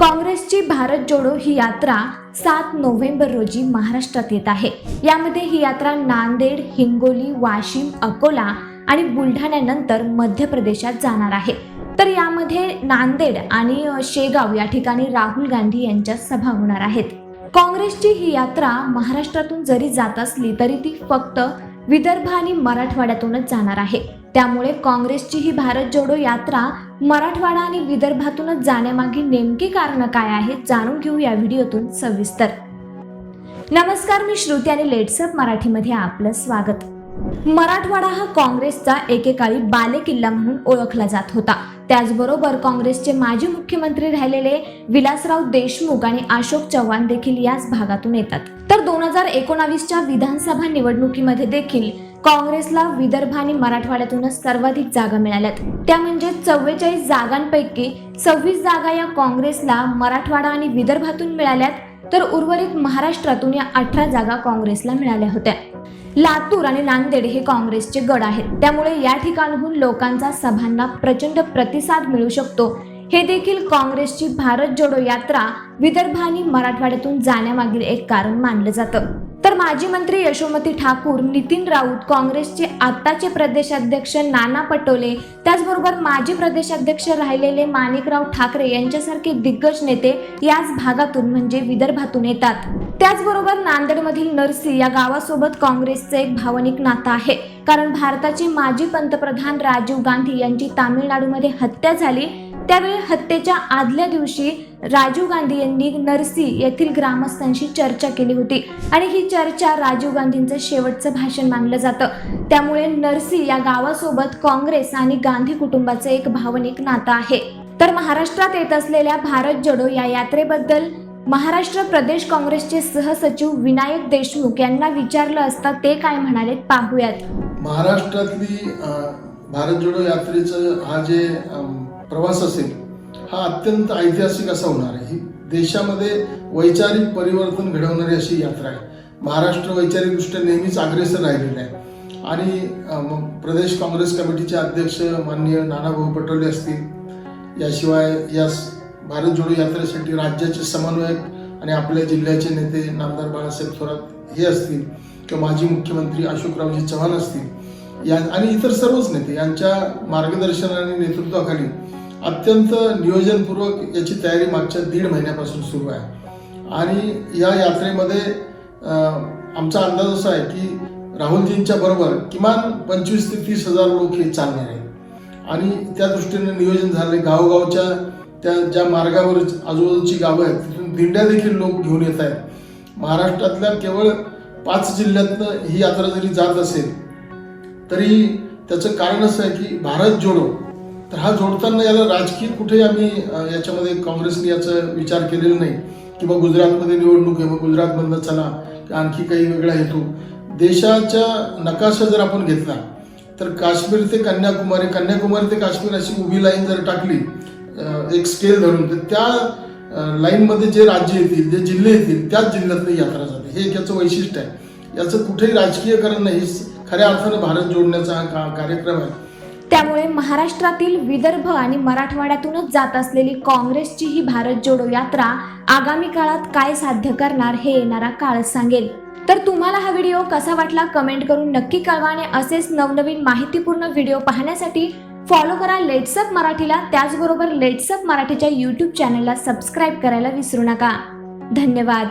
काँग्रेसची भारत जोडो ही यात्रा सात नोव्हेंबर रोजी महाराष्ट्रात येत आहे. यामध्ये ही यात्रा नांदेड हिंगोली वाशिम अकोला आणि बुलढाण्यानंतर मध्य प्रदेशात जाणार आहे. तर यामध्ये नांदेड आणि शेगाव या ठिकाणी राहुल गांधी यांच्या सभा होणार आहेत. काँग्रेसची ही यात्रा महाराष्ट्रातून जरी जात असली तरी ती फक्त विदर्भ आणि मराठवाड्यातूनच जाणार आहे. त्यामुळे काँग्रेसची ही भारत जोडो यात्रा मराठवाडा आणि विदर्भातूनच जाण्यामागे नेमकी कारण काय आहेत जाणून घेऊ या व्हिडिओतून सविस्तर. नमस्कार मी श्रुती आणि लेट्सअप मराठीमध्ये आपलं स्वागत. मराठवाडा हा काँग्रेसचा एकेकाळी बालेकिल्ला म्हणून ओळखला जात होता. त्याचबरोबर काँग्रेसचे माजी मुख्यमंत्री राहिलेले विलासराव देशमुख आणि अशोक चव्हाण देखील याच भागातून येतात. तर दोन हजार एकोणावीसच्या विधानसभा निवडणुकीमध्ये देखील काँग्रेसला विदर्भ आणि मराठवाड्यातूनच सर्वाधिक जागा मिळाल्यात. त्या म्हणजे चव्वेचाळीस जागांपैकी सव्वीस जागा या काँग्रेसला मराठवाडा आणि विदर्भातून मिळाल्यात तर उर्वरित महाराष्ट्रातून या अठरा जागा काँग्रेसला मिळाल्या होत्या. लातूर आणि नांदेड हे काँग्रेसचे गड आहेत. त्यामुळे या ठिकाणहून लोकांचा सभांना प्रचंड प्रतिसाद मिळू शकतो. हे देखील काँग्रेसची भारत जोडो यात्रा विदर्भ आणि मराठवाड्यातून जाण्यामागील एक कारण मानलं जातं. तर माजी मंत्री यशोमती ठाकूर नितीन राऊत काँग्रेसचे आत्ताचे प्रदेशाध्यक्ष नाना पटोले त्याचबरोबर माजी प्रदेशाध्यक्ष राहिलेले माणिकराव ठाकरे यांच्यासारखे दिग्गज नेते याच भागातून म्हणजे विदर्भातून येतात. त्याचबरोबर नांदेडमधील नरसी या गावासोबत काँग्रेसचं एक भावनिक नातं आहे. कारण भारताचे माजी पंतप्रधान राजीव गांधी यांची तामिळनाडूमध्ये हत्या झाली. त्यावेळी हत्येच्या आदल्या दिवशी राजीव गांधी यांनी नरसी येथील ग्रामस्थांशी चर्चा केली होती आणि ही चर्चा राजीव गांधींचं शेवटचं भाषण मानलं जातं. त्यामुळे नरसी या गावासोबत काँग्रेस आणि गांधी कुटुंबाचं एक भावनिक नातं आहे. तर महाराष्ट्रात येत असलेल्या भारत जोडो या यात्रेबद्दल महाराष्ट्र प्रदेश काँग्रेसचे सहसचिव विनायक देशमुख यांना विचारलं असता ते काय म्हणाले पाहूयात. महाराष्ट्रातली भारत जोडो यात्रेचं हा जे प्रवास असेल हा अत्यंत ऐतिहासिक असा होणार आहे. ही देशामध्ये वैचारिक परिवर्तन घडवणारी अशी यात्रा आहे. महाराष्ट्र वैचारिकदृष्ट्या नेहमीच अग्रेसर राहिलेला आहे. आणि मग प्रदेश काँग्रेस कमिटीचे अध्यक्ष माननीय नानाभाऊ पटोले असतील. याशिवाय या भारत जोडो यात्रेसाठी राज्याचे समन्वयक आणि आपल्या जिल्ह्याचे नेते नामदार बाळासाहेब थोरात हे असतील. किंवा माजी मुख्यमंत्री अशोकरावजी चव्हाण असतील या आणि इतर सर्वच नेते यांच्या मार्गदर्शन आणि नेतृत्वाखाली अत्यंत नियोजनपूर्वक याची तयारी मागच्या दीड महिन्यापासून सुरू आहे. आणि या यात्रेमध्ये आमचा अंदाज असा आहे की राहुलजींच्या बरोबर किमान पंचवीस ते तीस हजार लोक हे चालणार आहेत. आणि त्या दृष्टीने नियोजन झाले गावगावच्या त्या ज्या मार्गावर आजूबाजूची गावं आहेत तिथून दिंड्या देखील लोक घेऊन येत आहेत. महाराष्ट्रातल्या केवळ पाच जिल्ह्यातनं ही यात्रा जरी जात असेल तरी त्याचं कारण असं आहे की भारत जोडो. तर हा जोडताना याला राजकीय कुठे आम्ही याच्यामध्ये काँग्रेसने याचा विचार केलेला नाही. किंवा गुजरातमध्ये निवडणूक आहे मग गुजरातमधनं चला आणखी काही वेगळा हेतू. देशाच्या नकाशा जर आपण घेतला तर काश्मीर ते कन्याकुमारी कन्याकुमारी ते काश्मीर अशी उभी लाईन जर टाकली एक स्केल धरून तर त्या लाईनमध्ये जे राज्य येतील जे जिल्हे येतील त्याच जिल्ह्यातली यात्रा जाते. हे एक याचं वैशिष्ट्य आहे. याचं कुठेही राजकीयकरण नाही. खऱ्या अर्थाने भारत जोडण्याचा हा कार्यक्रम आहे. त्यामुळे महाराष्ट्रातील विदर्भ आणि मराठवाड्यातूनच जात असलेली काँग्रेसची ही भारत जोडो यात्रा आगामी काळात काय साध्य करणार हे येणारा काळ सांगेल. तर तुम्हाला हा व्हिडिओ कसा वाटला कमेंट करून नक्की कळवा आणि असेच नवनवीन माहितीपूर्ण व्हिडिओ पाहण्यासाठी फॉलो करा लेट्सअप मराठीला. त्याचबरोबर लेट्सअप मराठीच्या यूट्यूब चॅनलला सबस्क्राईब करायला विसरू नका. धन्यवाद.